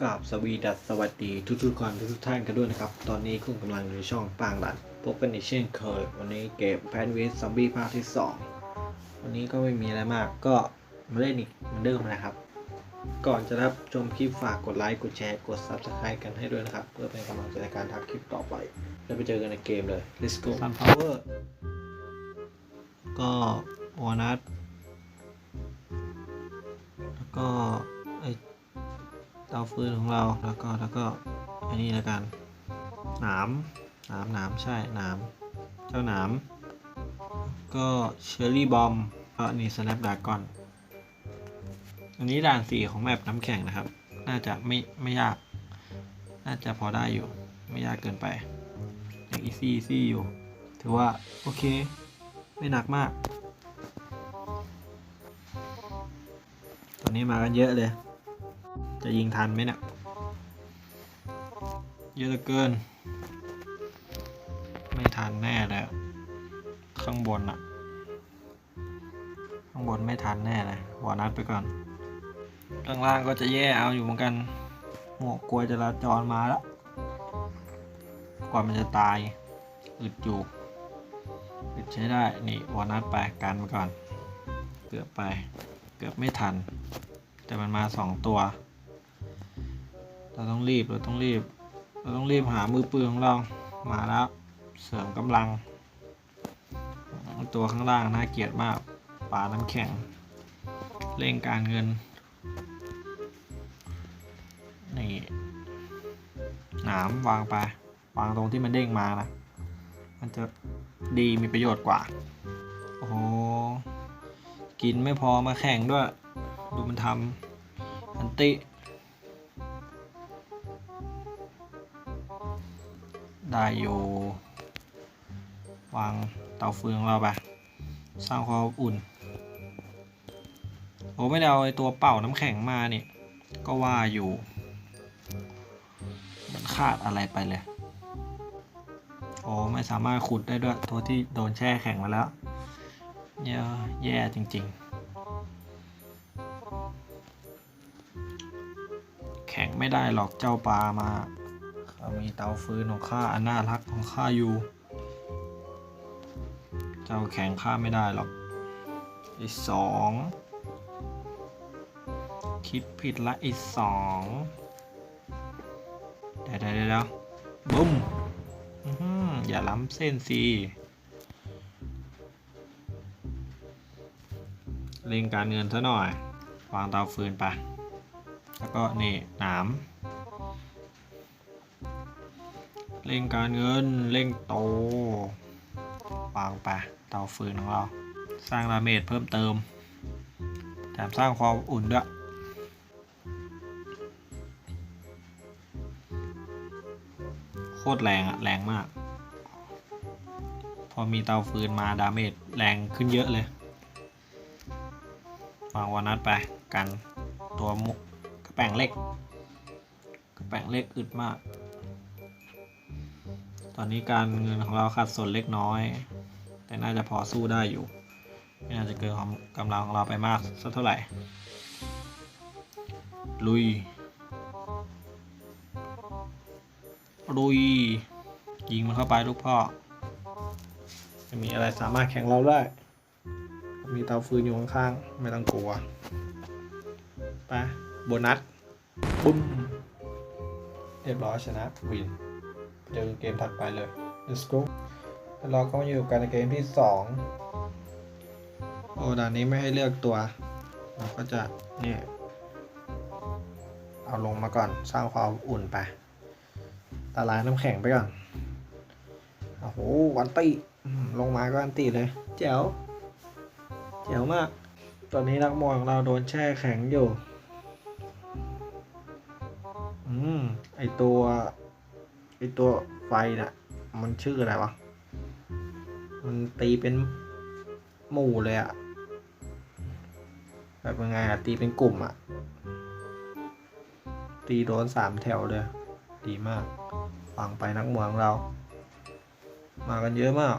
กราบสวีดัสสวัสดีทุกทุกๆคนทุกๆท่านกันด้วยนะครับ ตอนนี้คุณกำลังอยู่ช่องปางหลันพบกันอีกเช่นเคย วันนี้เกมแพนเวสซอมบี้ภาคที่ 2 วันนี้ก็ไม่มีอะไรมากก็มาเล่นอีกเหมือนเดิมนะครับ ก่อนจะรับชมคลิปฝากกดไลค์ กดแชร์ กด Subscribe กันให้ด้วยนะครับ เพื่อเป็นกำลังใจในการทำคลิปต่อไป แล้วไปเจอกันในเกมเลย let's go Sun Power ก็วอนัทแล้วก็ เตาฟืนของเราแล้วก็แล้วก็อันนี้แล้วกันหนามหนามหนามใช่หนามเจ้าหนามก็เชอร์รี่บอมก็นนี้สแนปดากอนอันนี้ด่านสีของแมปน้ำแข็งนะครับ น่าจะไม่ไม่ยาก น่าจะพอได้อยู่ ไม่ยากเกินไปยังอีซี่ซี่อยู่ ถือว่า โอเค ไม่หนักมาก ตอนนี้มากันเยอะเลย จะยิงทันไหมเนี่ยเยอะเหลือเกิน ไม่ทันแน่เลยอะข้างบนอะข้างบนไม่ทันแน่เลยวอนัดไปก่อน ข้างล่างก็จะแย่เอาอยู่เหมือนกันหมวกกลัวจราจรมาแล้วกว่ามันจะตายอึดอยู่อึดใช้ได้ นี่วอนัดไปกันไปก่อน เกือบไป เกือบไม่ทัน แต่มันมาสองตัว เราต้องรีบ เราต้องรีบ เราต้องรีบหามือปืนของเรา มาแล้ว เสริมกำลัง ตัวข้างล่างน่าเกลียดมากปลาน้ำแข็ง เร่งการเงิน นี่หนามวางไป วางตรงที่มันเด้งมานะ มันจะดีมีประโยชน์กว่า โอ้โห กินไม่พอมาแข่งด้วย ดูมันทำอันติ ได้อยู่วางเตาฟืนของเราไปสร้างความอุ่นโอ้ไม่ได้เอาไอตัวเป่าน้ำแข็งมาเนี่ยก็ว่าอยู่มันขาดอะไรไปเลยโอ้ไม่สามารถขุดได้ด้วยตัวที่โดนแช่แข็งมาแล้วแย่แย่จริง ๆ แข็งไม่ได้หรอกเจ้าปลามา ข้ามีเตาฟืนของข้าอันน่ารักของข้าอยู่ เจ้าแข็งข้าไม่ได้หรอก อีกสองคิดผิดละอีกสองเดี๋ยวเดี๋ยวบุ้มอื้อหืออย่าล้ำเส้นสิเร่งการเงินซะหน่อย วางเตาฟืนไป แล้วก็นี่หนาม เร่งการเงินเร่งโตวางไปเตาฟืนของเรา สร้างดาเมจเพิ่มเติม แถมสร้างความอุ่นด้วยโคตรแรงอะแรงมาก พอมีเตาฟืนมาดาเมจแรงขึ้นเยอะเลยวางวานัดไปกันตัวมุกกระแป้งเล็ก กระแป้งเล็กอึดมาก อนนี้การเงินของเราขาดส่วนเล็กน้อย แต่น่าจะพอสู้ได้อยู่ ไม่น่าจะเกินความกำลังของเราไปมากสักเท่าไหร่ ลุย ลุย ยิงมันเข้าไปลูกพ่อ จะมีอะไรสามารถแข่งเราได้ มีเตาฟืนอยู่ข้างๆ ไม่ต้องกลัว ไป โบนัส ปุ้ม เรียบร้อยชนะ วิน เจอเกมถัดไปเลย let's go แล้วเราก็มาอยู่กันในเกมที่สองโอ้ด่านนี้ไม่ให้เลือกตัว เราก็จะเนี่ย เอาลงมาก่อนสร้างความอุ่นไปตาลายน้ำแข็งไปก่อน โอ้โหวันตีลงมาก็วันตีเลยแจ๋วแจ๋วมาก ตอนนี้นักมวยของเราโดนแช่แข็งอยู่ อืม ไอตัว ไอตัวไฟน่ะ มันชื่ออะไรวะ มันตีเป็นหมู่เลยอะแบบยังไงอะตีเป็นกลุ่มอะตีโดนสามแถวเลย ดีมากฟังไปนักมวยของเรา มากันเยอะมาก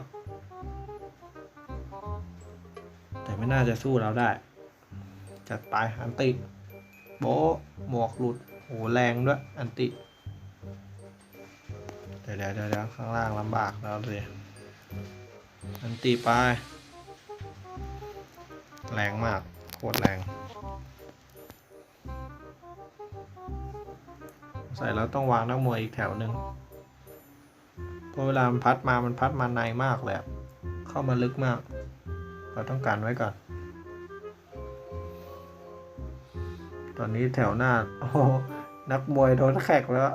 แต่ไม่น่าจะสู้เราได้ จัดไปอันติ โบหมวกหลุดโหอ้แรงด้วย อันติ เดี๋ยวเดี๋ยวเดี๋ยวข้างล่างลำบากแล้วสิอันติไป แรงมาก โคตรแรง ใส่แล้วต้องวางนักมวยอีกแถวหนึ่งเพราะเวลามันพัดมา มันพัดมาในมากเลยอะเข้ามาลึกมาก เราต้องการไว้ก่อน ตอนนี้แถวหน้า โอ้ นักมวยโดนแขกแล้ว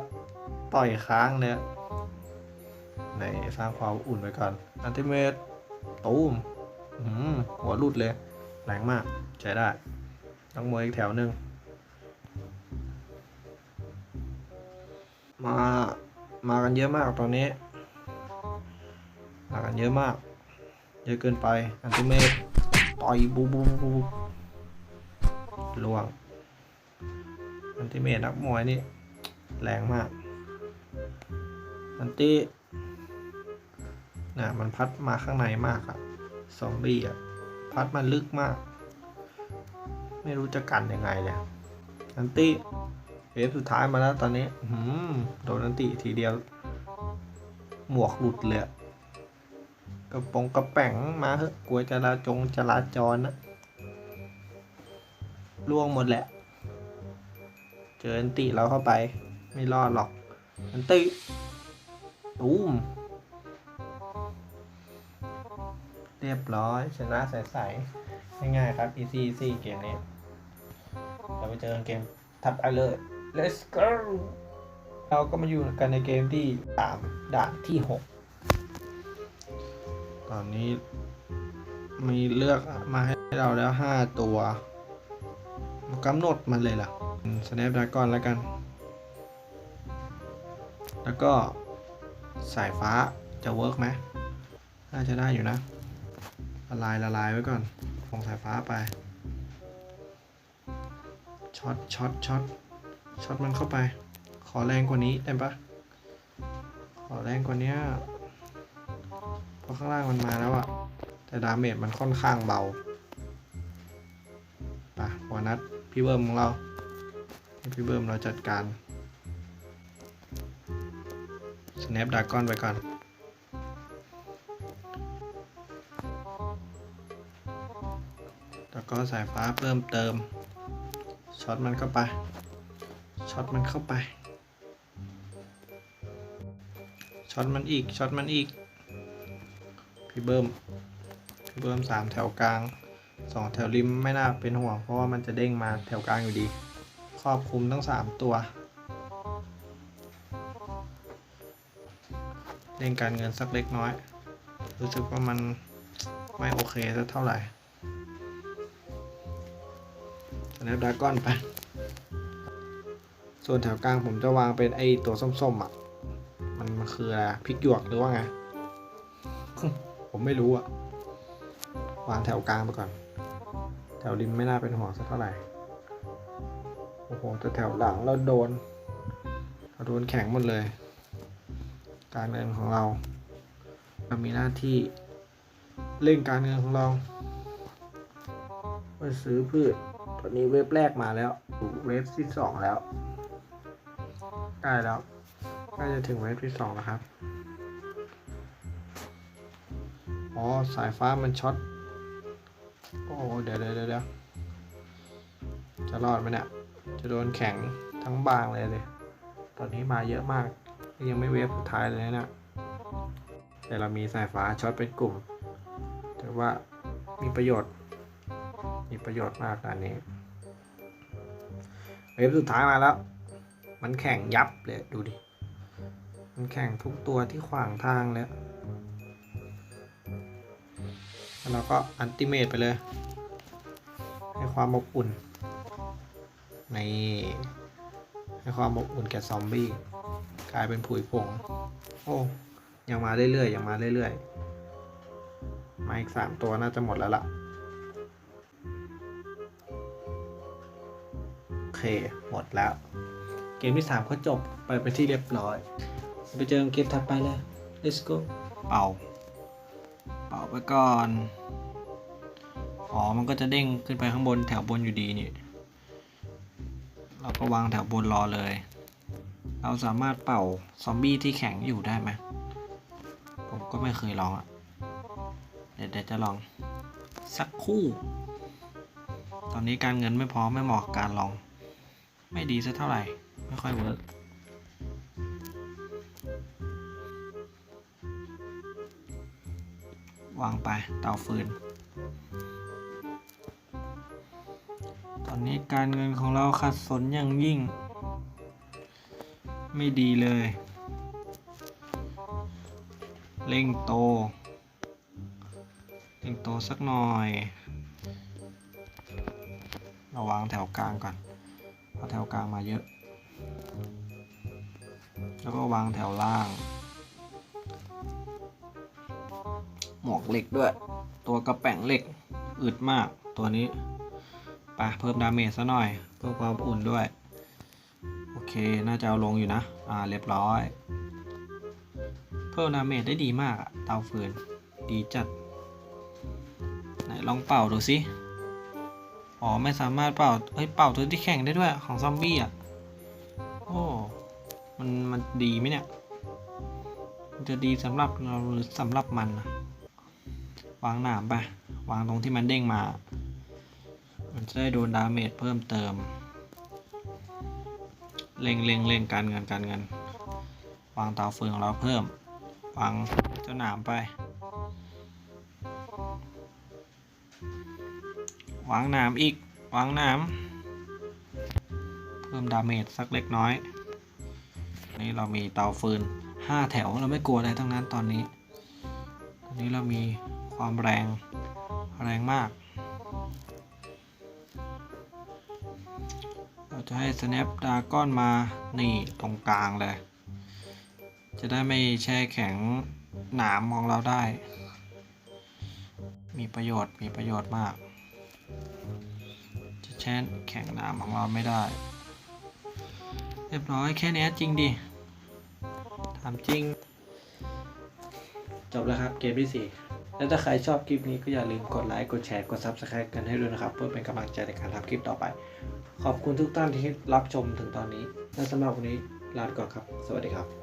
ต่อยค้างเนี่ย ในสร้างความอุ่นไว้ก่อนอันติเมตตูมหือหัวหลุดเลย แรงมาก ใช้ได้นักมวยอีกแถวหนึ่งมา มากันเยอะมากตอนนี้ มากันเยอะมาก เยอะเกินไป อันติเมตต่อยบูบูบูบูล่วง อันติเมตนักมวยนี่ แรงมาก อันติ นะมันพัดมาข้างในมากอะซอมบี้อะพัดมาลึกมาก ไม่รู้จะกันยังไงเลยอันติเวฟสุดท้ายมาแล้วตอนนี้หืมโดนอันติทีเดียว หมวกหลุดเลยกระปงกระแป๋งมาเถอะกลัวจราจงจราจรนะล่วงหมดแหละ เจออันติเราเข้าไป ไม่รอดหรอก อันติตูม เรียบร้อย ชนะใสๆง่ายๆครับ easy easy เกมนี้เราไปเจอกันเกมถัดไปเลย let's go เราก็มาอยู่กันในเกมที่3ด่านที่ 6 ตอนนี้มีเลือกมาให้เราแล้ว 5 ตัวกำหนดมันเลยล่ะ snap dragon แล้วกัน แล้วก็สายฟ้าจะเวิร์กไหมน่าจะได้อยู่นะ ละลายละลายไว้ก่อนลงสายฟ้าไป ช็อตช็อตช็อตช็อตมันเข้าไป ขอแรงกว่านี้ได้ปะขอแรงกว่านี้เพราะข้างล่างมันมาแล้วอะแต่ดาเมจมันค่อนข้างเบาปะวานัดพี่เบิ้มของเราให้พี่เบิ้มเราจัดการ snap dragon ไปก่อน ก็สายฟ้าเพิ่มเติมช็อตมันเข้าไปช็อตมันเข้าไปช็อตมันอีกช็อตมันอีก พี่เบิ้มพี่เบิ้มสามแถวกลางสองแถวริมไม่น่าเป็นห่วงเพราะว่ามันจะเด้งมาแถวกลางอยู่ดี ครอบคลุมทั้งสามตัวเร่งการเงินสักเล็กน้อย รู้สึกว่ามันไม่โอเคสักเท่าไหร่ นปดราก้อนไป ส่วนแถวกลางผมจะวางเป็นไอตัวส้มๆอะ มันมันคืออะไรพริกหยวกหรือว่าไง ผมไม่รู้อะ วางแถวกลางไปก่อน แถวริมไม่น่าเป็นห่วงสักเท่าไหร่ โอ้โหแต่แถวหลังเราโดนเราโดนแข็งหมดเลย การเงินของเรา เรามีหน้าที่เร่งการเงินของเราไปซื้อพืช อนนี้เว็บแรกมาแล้วเว็บที่สองแล้วใกล้แล้วใกล้จะถึงเว็บที่สองแล้วครับอ๋อสายฟ้ามันช็อตโอ้เดี๋ยวเดี๋ยวเดี๋ยวจะรอดไหมเนี่ยจะโดนแข็งทั้งบางเลยเลย ตอนนี้มาเยอะมาก ยังไม่เวฟสุดท้ายเลยนะ แต่เรามีสายฟ้าช็อตเป็นกลุ่ม ถือว่ามีประโยชน์ มีประโยชน์มากอันนี้ เวฟสุดท้ายมาแล้ว มันแข่งยับเลยดูดิ มันแข่งทุกตัวที่ขวางทางแล้วแล้วเราก็อันติเมตไปเลย ให้ความอบอุ่นในให้ความอบอุ่นแก่ซอมบี้กลายเป็นผุยผง โอ้ยังมาเรื่อยๆยังมาเรื่อยๆมาอีกสามตัวน่าจะหมดแล้วล่ะ เค หมดแล้ว เกมที่สามก็จบไปเป็นที่เรียบร้อย ไปเจอเกมถัดไปเลย let's go เป่า เป่าไปก่อน อ๋อ มันก็จะเด้งขึ้นไปข้างบนแถวบนอยู่ดีนี่ เราก็วางแถวบนรอเลย เราสามารถเป่าซอมบี้ที่แข็งอยู่ได้ไหม ผมก็ไม่เคยลองอะ เดี๋ยวเดี๋ยวจะลอง สักคู่ ตอนนี้การเงินไม่พอไม่เหมาะการลอง ไม่ดีสักเท่าไหร่ ไม่ค่อยเวิร์กวางไปเตาฟืน ตอนนี้การเงินของเราขัดสนอย่างยิ่ง ไม่ดีเลยเร่งโตเร่งโตสักหน่อยเราวางแถวกลางก่อน เอาแถวกลางมาเยอะ แล้วก็วางแถวล่าง หมวกเหล็กด้วย ตัวกระแป่งเหล็กอึดมากตัวนี้ไปเพิ่มดาเมจซะหน่อยเพิ่มความอุ่นด้วย โอเค น่าจะเอาลงอยู่นะ อ่า เรียบร้อย เพิ่มดาเมจได้ดีมากอะเตาฟืน ดีจัด ไหนลองเป่าดูสิ อ๋อ ไม่สามารถเป่าเฮ้ย เป่าตัวที่แข่งได้ด้วยของซอมบี้อะ โอ้ มัน มันดีไหมเนี่ย จะดีสำหรับเราหรือสำหรับมันนะวางหนามไป วางตรงที่มันเด้งมา มันจะได้โดนดาเมจเพิ่มเติม เล็งเล็งเล็งการเงินการเงิน วางเตาฟืนของเราเพิ่ม วางเจ้าหนามไป วางนามอีก วางนามเพิ่มดาเมจสักเล็กน้อย นี่เรามีเตาฟืน 5 แถวเราไม่กลัวอะไรทั้งนั้นตอนนี้ ตอนนี้เรามีความแรง แรงมาก เราจะให้ snap ดาก้อนมา นี่ตรงกลางเลย จะได้ไม่แช่แข็งหนามของเราได้ มีประโยชน์ มีประโยชน์มาก จะแช่แข็งนามของเราไม่ได้ เรียบร้อยแค่นี้จริงดิถามจริง จบแล้วครับเกมที่ 4 แล้วถ้าใครชอบคลิปนี้ก็อย่าลืมกดไลค์ กดแชร์ กด Subscribe กันให้ด้วยนะครับ เพื่อเป็นกำลังใจในการทำคลิปต่อไป ขอบคุณทุกท่านที่รับชมถึงตอนนี้ และสำหรับวันนี้ลาไปก่อนครับ สวัสดีครับ